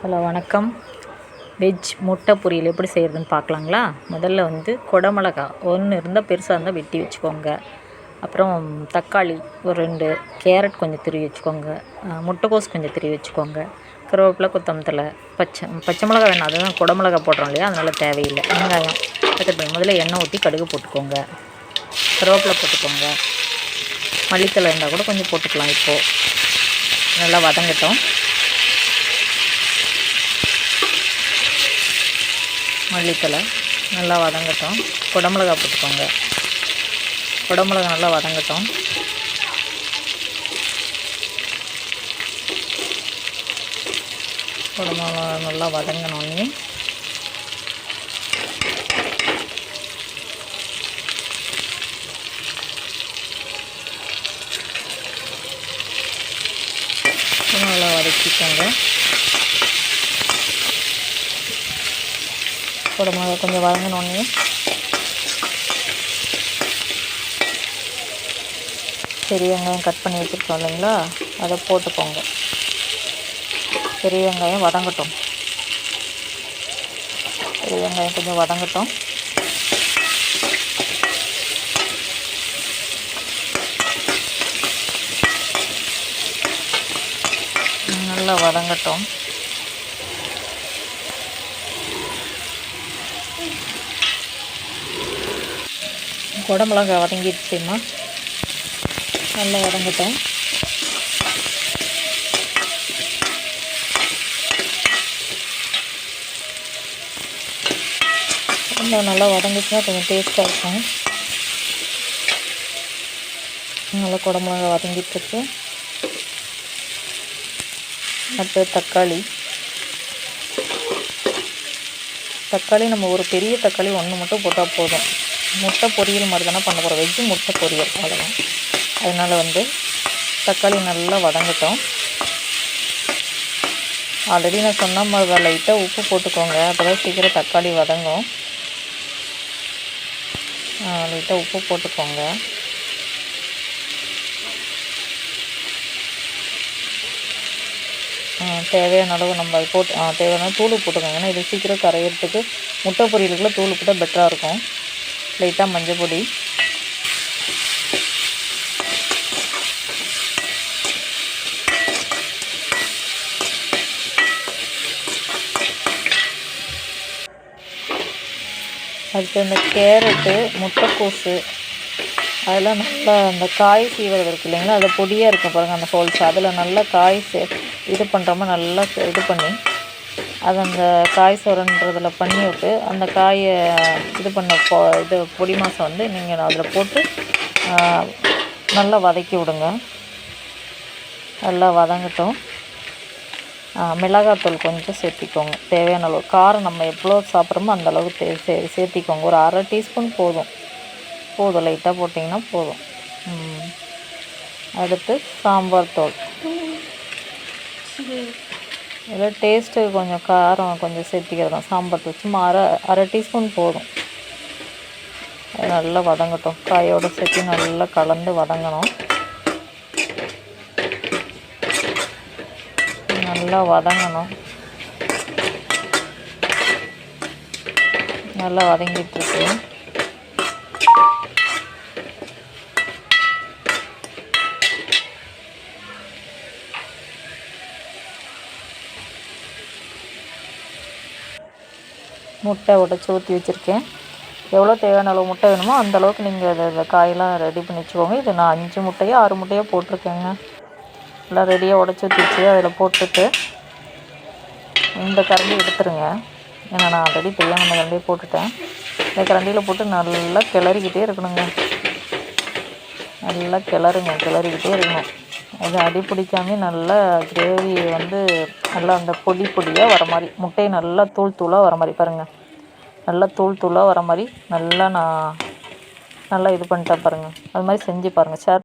Hello வணக்கம். Veg முட்டை பொரியல் எப்படி செய்கிறதுன்னு பார்க்கலாங்களா? முதல்ல வந்து குடமிளகா ஒன்று இருந்தால் பெருசாக இருந்தால் வெட்டி வச்சுக்கோங்க. அப்புறம் தக்காளி ஒரு ரெண்டு கேரட் கொஞ்சம் துருவி வச்சுக்கோங்க. முட்டைக்கோஸ் கொஞ்சம் துருவி வச்சுக்கோங்க. கருவேப்பிலை கொத்தமல்லி பச்சை பச்சை மிளகா வேணாம். அதுதான் குடமிளகா போடுறோம் இல்லையா? அதனால் தேவையில்லை. வெங்காயம் கட் முதல்ல எண்ணெய் ஊற்றி கடுகு போட்டுக்கோங்க. கருவேப்பிலை போட்டுக்கோங்க. மல்லித்தலை இருந்தால் கூட கொஞ்சம் போட்டுக்கலாம் இப்போது நல்லா வதங்கட்டும். மல்லித்தலை நல்லா வதங்கட்டும். குடமிளகா போட்டுக்கோங்க. குடமிளகா நல்லா வதங்கட்டும். குடமிளகா நல்லா வதங்கினோடனே நல்லா வதக்கிக்கோங்க. குடமிளகா கொஞ்சம் வதங்கினோடனே. பெரிய வெங்காயம் கட் பண்ணி வச்சுருக்கோம் இல்லைங்களா? அதை போட்டுக்கோங்க. பெரிய வெங்காயம் வதங்கட்டும். பெரிய வெங்காயம் கொஞ்சம் வதங்கட்டும். நல்லா வதங்கட்டும். குடமிளகா வதங்கிடுச்சுமா நல்லா வதங்கட்டும். நல்லா நல்லா வதங்கிச்சுன்னா கொஞ்சம் டேஸ்ட்டாக இருக்கும். நல்லா குடமிளகா வதங்கிட்டுருக்கு. அடுத்து தக்காளி. தக்காளி நம்ம ஒரு பெரிய தக்காளி ஒன்று மட்டும் போட்டால் போதும். முட்டை பொரியல் மாதிரி தானே பண்ண போகிறோம் வெஜ்ஜு முட்டை பொரியல் அவ்வளோதான் அதனால் வந்து தக்காளி நல்லா வதங்கட்டும். ஆல்ரெடி நான் சொன்ன மாதிரி லைட்டாக உப்பு போட்டுக்கோங்க. அப்போ தான் சீக்கிரம் தக்காளி வதங்கும். லைட்டாக உப்பு போட்டுக்கோங்க. தேவையான அளவு நம்ம போட்டு தேவையான தூள் போட்டுக்கோங்க. ஏன்னா இது சீக்கிரம் கரையிறதுக்கு முட்டை பொரியலுக்குள்ளே தூள் போட்டால் பெட்டராக இருக்கும். லைட்டாக மஞ்சள் பொடி அடுத்து இந்த கேரட்டு முட்டைக்கோஸு அதெல்லாம் நல்லா அந்த காய் சீவரது இருக்குது இல்லைங்களா? அதை பொடியாக இருக்கும் பாருங்கள் அந்த ஹோல்ஸ் அதில் நல்லா காய் சே இது பண்ணுறோமா நல்லா இது பண்ணி அது அந்த காய் சுரன்றதில் பண்ணி விட்டு அந்த காயை இது பண்ண பொ இது பொடி மாதம் வந்து நீங்கள் அதில் போட்டு நல்லா வதக்கி விடுங்க. நல்லா வதங்கட்டும். மிளகாத்தூள் கொஞ்சம் சேர்த்திக்கோங்க. தேவையான அளவு. காரம் நம்ம எவ்வளோ சாப்பிட்றோமோ அந்தளவுக்கு தே சே சேர்த்திக்கோங்க. ஒரு அரை டீஸ்பூன் போதும். போதும். லைட்டாக போட்டிங்கன்னா போதும். அடுத்து சாம்பார் தூள் இதில் டேஸ்ட்டு கொஞ்சம் காரம் கொஞ்சம் சேர்த்திக்கிறோம் சாம்பார் சும்மா அரை அரை டீஸ்பூன் போதும். அது நல்லா வதங்கட்டும். காயோடு சேர்த்து நல்லா கலந்து வதங்கணும். நல்லா வதங்கணும். நல்லா வதங்கிட்டுருக்கு முட்டை உடச்சி ஊற்றி வச்சுருக்கேன். எவ்வளோ தேவையான அளவு முட்டை வேணுமோ அந்தளவுக்கு நீங்கள் அதை அதை காயெல்லாம் ரெடி பண்ணி வச்சுக்கோங்க. இது நான் அஞ்சு முட்டையோ ஆறு முட்டையோ போட்டிருக்கேங்க. எல்லாம் ரெடியாக உடச்சி ஊற்றி வச்சு அதில் போட்டுட்டு இந்த கரண்டி எடுத்துருங்க. ஏன்னா நான் ஆல்ரெடி தெரியாமல் அந்த கரண்டியை போட்டுட்டேன். இந்த கரண்டியில் போட்டு நல்லா கிளறிக்கிட்டே இருக்கணுங்க. நல்லா கிளறுங்க கிளறிக்கிட்டே இருக்கணும். அது அடி பிடிக்காமல் நல்லா கிரேவி வந்து நல்லா அந்த பொடி பொடியாக வர மாதிரி முட்டையை நல்லா தூள் தூளாக வர மாதிரி பாருங்கள் நல்லா தூள் தூளாக வர மாதிரி நல்லா நான் நல்லா இது பண்ணிட்டேன் பாருங்கள் அது மாதிரி செஞ்சு பாருங்கள் ஷேர்